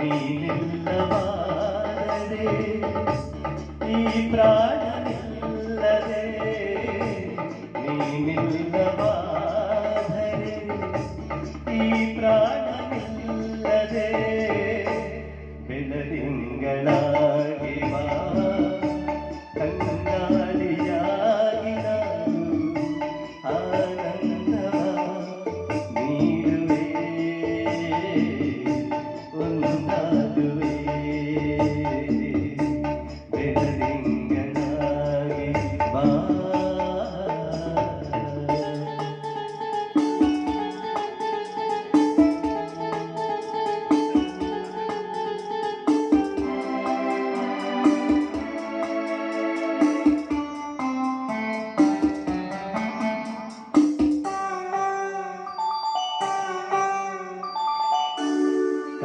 നീലില്ലവാരേ ഈ പ്രാണനില്ലതേ നീലില്ലവാരേ ഈ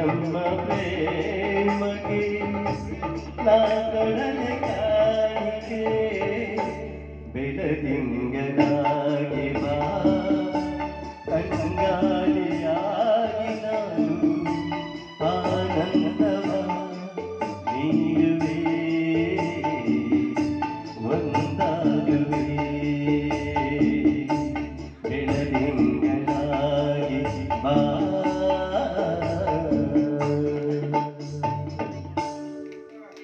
ನಮ್ಮ ಪ್ರೇಮಗೆ ನಾಗಣನೆ ಕಾಯ